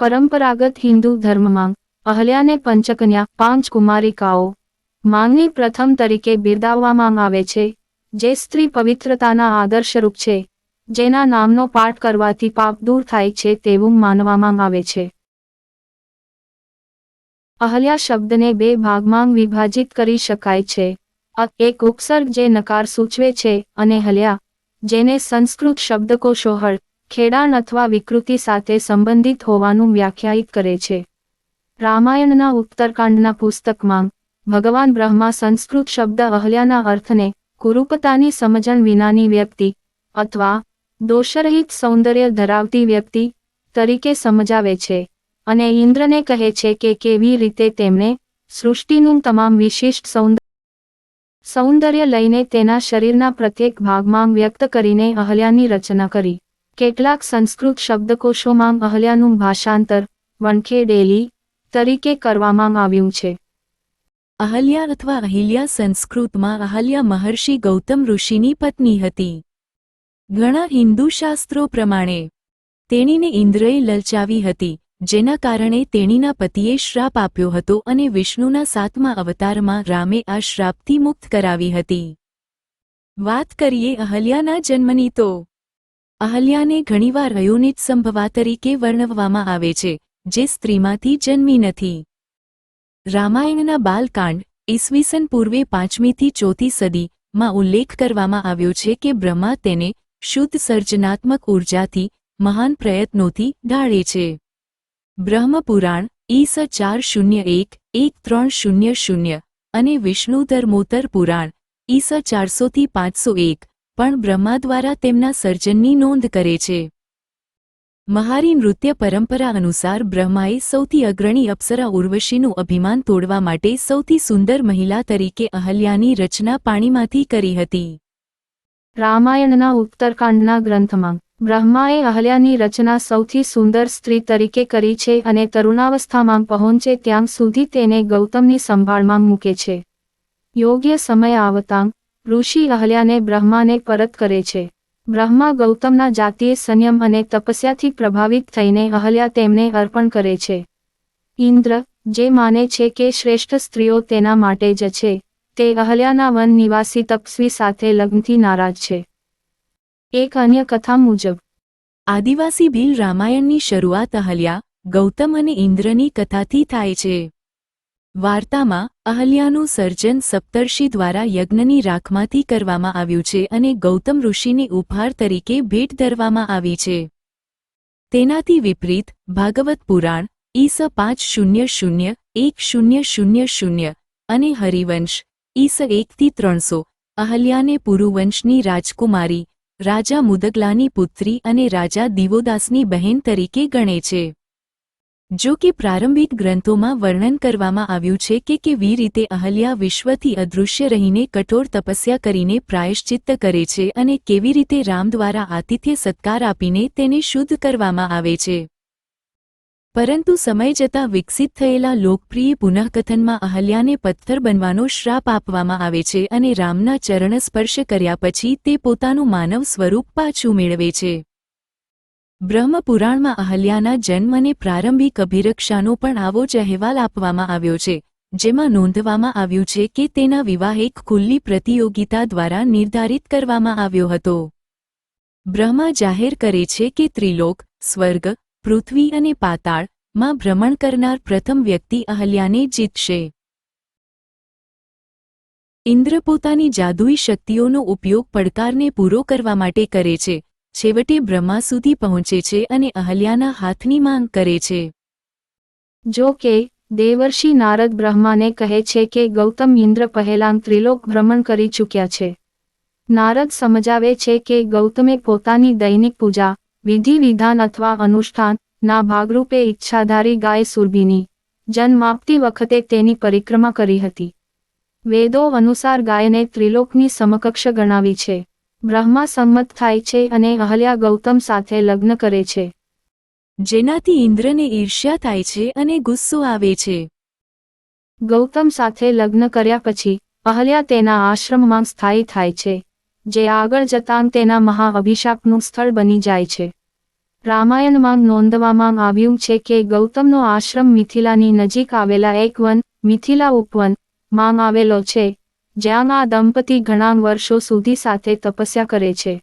પરંપરાગત હિન્દુ ધર્મમાં અહલ્યાને પંચકન્યા પાંચ કુમારિકાઓ માંગની પ્રથમ તરીકે બિરદાવવામાં આવે છે, જે સ્ત્રી પવિત્રતાના આદર્શરૂપ છે, જેના નામનો પાઠ કરવાથી પાપ દૂર થાય છે તેવું માનવામાં આવે છે. અહલ્યા શબ્દને બે ભાગમાં વિભાજિત કરી શકાય છે. એક ઉપસર્ગ જે નકાર સૂચવે છે અને હલ્યા, જેને સંસ્કૃત શબ્દકોશો હળ ખેડાણ અથવા વિકૃતિ સાથે સંબંધિત હોવાનું વ્યાખ્યાયિત કરે છે. રામાયણના ઉત્તરકાંડના પુસ્તકમાં, ભગવાન બ્રહ્મા સંસ્કૃત શબ્દ અહલ્યાના અર્થને કુરૂપતાની સમજણ વિનાની વ્યક્તિ, અથવા દોષરહિત સૌંદર્ય ધરાવતી વ્યક્તિ, તરીકે સમજાવે છે, અને ઇન્દ્રને કહે છે કે કેવી રીતે તેમણે સૃષ્ટિનું તમામ વિશિષ્ટ સૌંદર્ય સૌંદર્ય લઈને તેના શરીરના પ્રત્યેક ભાગમાં વ્યક્ત કરીને અહલ્યાની રચના કરી. કેટલાક સંસ્કૃત શબ્દકોશોમાં અહલ્યાનું ભાષાંતર વણખેડેલી તરીકે કરવામાં આવ્યું છે. અહલ્યા અથવા અહિલ્યા સંસ્કૃતમાં અહલ્યા મહર્ષિ ગૌતમ ઋષિની પત્ની હતી. ઘણા હિન્દુ શાસ્ત્રો પ્રમાણે, તેણીને ઇન્દ્રએ લલચાવી હતી, જેના કારણે તેણીના પતિએ શ્રાપ આપ્યો હતો અને વિષ્ણુના સાતમા અવતારમાં રામે આ શ્રાપથી મુક્ત કરાવી હતી. વાત કરીએ અહલ્યાના જન્મની તો અહલ્યાને ઘણીવાર અયોનિત સંભવા તરીકે વર્ણવવામાં આવે છે, જે સ્ત્રીમાંથી જન્મી નથી. રામાયણના બાલકાંડ, ઈસવીસન પૂર્વે પાંચમીથી ચોથી સદીમાં ઉલ્લેખ કરવામાં આવ્યો છે કે બ્રહ્મા તેને શુદ્ધ સર્જનાત્મક ઊર્જાથી મહાન પ્રયત્નોથી ઢાળે છે. બ્રહ્મપુરાણ, ઈસ ચાર શૂન્ય એક એક ત્રણ શૂન્ય શૂન્ય અને વિષ્ણુ ધર્મોત્તર પુરાણ, ઈસ ચારસોથી પાંચસો એક પણ બ્રહ્મા દ્વારા તેમના સર્જનની નોંધ કરે છે. મહારી નૃત્ય પરંપરા અનુસાર બ્રહ્માએ સૌથી અગ્રણી અપ્સરા ઉર્વશીનું અભિમાન તોડવા માટે સૌથી સુંદર મહિલા તરીકે અહલ્યાની રચના પાણીમાંથી કરી હતી. રામાયણના ઉત્તરકાંડના ગ્રંથમાં, બ્રહ્માએ અહલ્યાની રચના સૌથી સુંદર સ્ત્રી તરીકે કરી છે અને તરુણાવસ્થામાં પહોંચે ત્યાં સુધી તેને ગૌતમની સંભાળમાં મૂકે છે. યોગ્ય સમય આવતાં ઋષિ અહલ્યાને બ્રહ્માને પરત કરે છે. બ્રહ્મા ગૌતમના જાતીય સંયમ અને તપસ્યાથી પ્રભાવિત થઈને અહલ્યા તેમને અર્પણ કરે છે. ઇન્દ્ર, જે માને છે કે શ્રેષ્ઠ સ્ત્રીઓ તેના માટે જ છે, તે અહલ્યાના વન નિવાસી તપસ્વી સાથે લગ્નથી નારાજ છે. એક અન્ય કથા મુજબ, આદિવાસી ભીલ રામાયણની શરૂઆત અહલ્યા ગૌતમ અને ઇન્દ્રની કથાથી થાય છે. વાર્તામાં અહલ્યાનું સર્જન સપ્તર્ષિ દ્વારા યજ્ઞની રાખમાંથી કરવામાં આવ્યું છે અને ગૌતમ ઋષિને ઉપહાર તરીકે ભેટ ધરવામાં આવી છે. તેનાથી વિપરીત, ભાગવત પુરાણ, ઈસ પાંચ શૂન્ય શૂન્ય, એક શૂન્ય શૂન્ય શૂન્ય અને હરિવંશ, ઈસ એકથી ત્રણસો, અહલ્યાને પુરુવંશની રાજકુમારી, રાજા મુદગલાની પુત્રી અને રાજા દિવોદાસની બહેન તરીકે ગણે છે. જો કે પ્રારંભિક ગ્રંથોમાં વર્ણન કરવામાં આવ્યું છે કે કેવી રીતે અહલ્યા વિશ્વથી અદૃશ્ય રહીને કઠોર તપસ્યા કરીને પ્રાયશ્ચિત્ત કરે છે અને કેવી રીતે રામ દ્વારા આતિથ્ય સત્કાર આપીને તેને શુદ્ધ કરવામાં આવે છે. પરંતુ સમય જતાં વિકસિત થયેલા લોકપ્રિય પુનઃકથનમાં અહલ્યાને પથ્થર બનવાનો શ્રાપ આપવામાં આવે છે અને રામના ચરણ સ્પર્શ કર્યા પછી તે પોતાનું માનવ સ્વરૂપ પાછું મેળવે છે. બ્રહ્મપુરાણમાં અહલ્યાના જન્મને પ્રારંભિક અભિરક્ષાનો પણ આવો જ અહેવાલ આપવામાં આવ્યો છે, જેમાં નોંધવામાં આવ્યું છે કે તેના વિવાહ એક ખુલ્લી પ્રતિયોગિતા દ્વારા નિર્ધારિત કરવામાં આવ્યો હતો. બ્રહ્મા જાહેર કરે છે કે ત્રિલોક, સ્વર્ગ, પૃથ્વી અને પાતાળમાં ભ્રમણ કરનાર પ્રથમ વ્યક્તિ અહલ્યાને જીતશે. ઇન્દ્ર પોતાની જાદુઈ શક્તિઓનો ઉપયોગ પડકારને પૂરો કરવા માટે કરે છે છેવટે બ્રહ્મા સુધી પહોંચે છે અને અહલ્યાના હાથની માંગ કરે છે. જો કે, દેવર્ષિ નારદ બ્રહ્માને કહે છે કે ગૌતમ ઇન્દ્ર પહેલાં ત્રિલોક ભ્રમણ કરી ચૂક્યા છે. નારદ સમજાવે છે કે ગૌતમે પોતાની દૈનિક પૂજા, વિધિ વિધાન અથવા અનુષ્ઠાન, ના ભાગરૂપે ઈચ્છાધારી ગાય સુરભીની જન્મ આપતી વખતે તેની પરિક્રમા કરી હતી. વેદો અનુસાર ગાયને ત્રિલોકની સમકક્ષ ગણાવી છે. બ્રહ્મા સંમત થાય છે અને અહલ્યા ગૌતમ સાથે લગ્ન કરે છે. જેનાથી ઇન્દ્રને ઈર્ષ્યા થાય છે અને ગુસ્સો આવે છે. ગૌતમ સાથે લગ્ન કર્યા પછી અહલ્યા તેના આશ્રમમાં સ્થાયી થાય છે જે આગળ જતાં તેના મહાઅભિશાપનું સ્થળ બની જાય છે. રામાયણમાં નોંધવામાં આવ્યું છે કે ગૌતમનો આશ્રમ મિથિલાની નજીક આવેલા એક વન મિથિલા ઉપવનમાં આવેલો છે જ્યાં આ દંપતી ઘણા વર્ષો સુધી સાથે તપસ્યા કરે છે.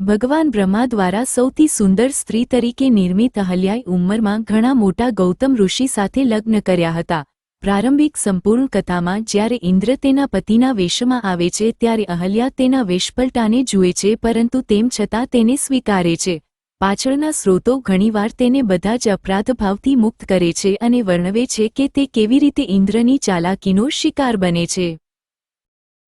ભગવાન બ્રહ્મા દ્વારા સૌથી સુંદર સ્ત્રી તરીકે નિર્મિત અહલ્યાએ ઉંમરમાં ઘણા મોટા ગૌતમ ઋષિ સાથે લગ્ન કર્યા હતા. પ્રારંભિક સંપૂર્ણ કથામાં જ્યારે ઇન્દ્ર તેના પતિના વેશમાં આવે છે ત્યારે અહલ્યા તેના વેશપલટાને જુએ છે પરંતુ તેમ છતાં તેને સ્વીકારે છે. પાછળના સ્રોતો ઘણીવાર તેને બધા જ અપરાધભાવથી મુક્ત કરે છે અને વર્ણવે છે કે તે કેવી રીતે ઇન્દ્રની ચાલાકીનો શિકાર બને છે.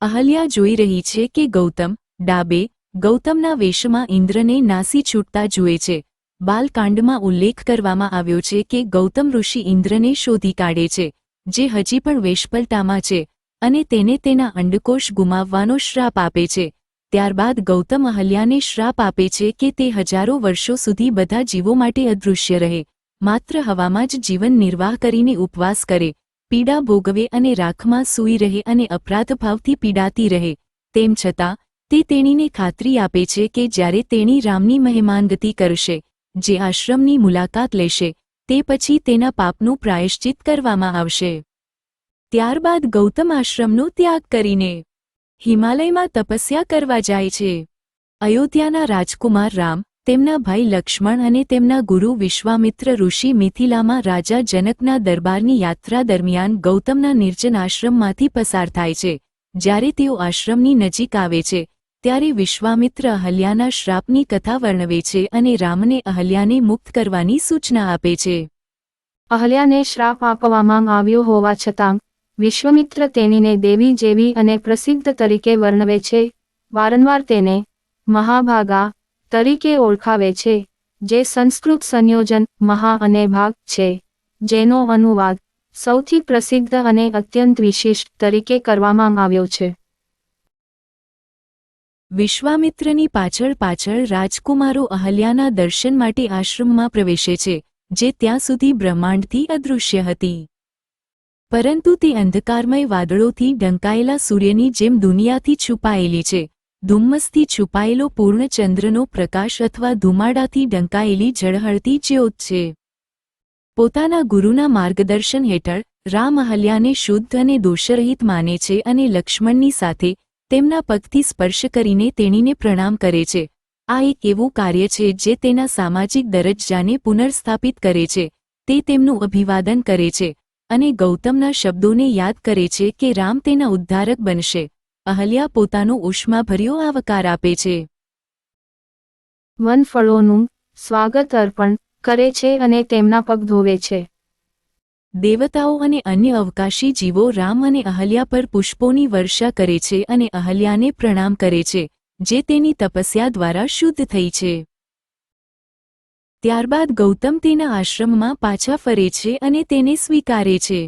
અહલ્યા જોઈ રહી છે કે ગૌતમ, ડાબે, ગૌતમના વેશમાં ઇન્દ્રને નાસી છૂટતા જુએ છે. બાલકાંડમાં ઉલ્લેખ કરવામાં આવ્યો છે કે ગૌતમ ઋષિ ઇન્દ્રને શોધી કાઢે છે, જે હજી પણ વેશપલટામાં છે, અને તેને તેના અંડકોશ ગુમાવવાનો શ્રાપ આપે છે. ત્યારબાદ ગૌતમ અહલ્યાને શ્રાપ આપે છે કે તે હજારો વર્ષો સુધી બધા જીવો માટે અદૃશ્ય રહે. માત્ર હવામાં જ જીવન નિર્વાહ કરીને ઉપવાસ કરે, પીડા ભોગવે અને રાખમાં સૂઈ રહે અને અપરાધભાવથી પીડાતી રહે. તેમ છતાં, તે તેણીને ખાતરી આપે છે કે જ્યારે તેણી રામની મહેમાનગતિ કરશે, જે આશ્રમની મુલાકાત લેશે, તે પછી તેના પાપનું પ્રાયશ્ચિત કરવામાં આવશે. ત્યારબાદ ગૌતમ આશ્રમનો ત્યાગ કરીને હિમાલયમાં તપસ્યા કરવા જાય છે. અયોધ્યાના રાજકુમાર રામ, તેમના ભાઈ લક્ષ્મણ અને તેમના ગુરુ વિશ્વામિત્ર ઋષિ મિથિલામાં રાજા જનકના દરબારની યાત્રા દરમિયાન ગૌતમના નિર્જન આશ્રમમાંથી પસાર થાય છે. જ્યારે તેઓ આશ્રમની નજીક આવે છે, ત્યારે વિશ્વામિત્ર અહલ્યાના શ્રાપની કથા વર્ણવે છે અને રામને અહલ્યાને મુક્ત કરવાની સૂચના આપે છે. અહલ્યાને શ્રાપ આપવામાં આવ્યો હોવા છતાં વિશ્વમિત્ર તેણીને દેવી જેવી અને પ્રસિદ્ધ તરીકે વર્ણવે છે. વારંવાર તેને મહાભાગા તરીકે ઓળખાવે છે, જે સંસ્કૃત સંયોજન મહા અને ભાગ છે, જેનો અનુવાદ સૌથી પ્રસિદ્ધ અને અત્યંત વિશિષ્ટ તરીકે કરવામાં આવ્યો છે. વિશ્વામિત્રની પાછળ પાછળ રાજકુમારો અહલ્યાના દર્શન માટે આશ્રમમાં પ્રવેશે છે, જે ત્યાં સુધી બ્રહ્માંડથી અદૃશ્ય હતી. પરંતુ તે અંધકારમય વાદળોથી ઢંકાયેલા સૂર્યની જેમ દુનિયાથી છુપાયેલી છે. ધુમ્મસથી છુપાયેલો પૂર્ણચંદ્રનો પ્રકાશ અથવા ધુમાડાથી ઢંકાયેલી ઝળહળતી જ્યોત છે. પોતાના ગુરુના માર્ગદર્શન હેઠળ, રામ અહલ્યાને શુદ્ધ અને દોષરહિત માને છે અને લક્ષ્મણની સાથે, તેમના પગથી સ્પર્શ કરીને તેણીને પ્રણામ કરે છે. આ એક એવું કાર્ય છે જે તેના સામાજિક દરજ્જાને પુનર્સ્થાપિત કરે છે. તે તેમનું અભિવાદન કરે છે. અને ગૌતમના શબ્દોને યાદ કરે છે કે રામ તેના ઉદ્ધારક બનશે. અહલ્યા પોતાનો ઉષ્માભર્યો આવકાર આપે છે. વનફળોનું સ્વાગત અર્પણ કરે છે અને તેમના પગ ધોવે છે. દેવતાઓ અને અન્ય અવકાશી જીવો રામ અને અહલ્યા પર પુષ્પોની વર્ષા કરે છે અને અહલ્યાને પ્રણામ કરે છે જે તેની તપસ્યા દ્વારા શુદ્ધ થઈ છે. ત્યારબાદ ગૌતમ તેના આશ્રમમાં પાછા ફરે છે અને તેને સ્વીકારે છે.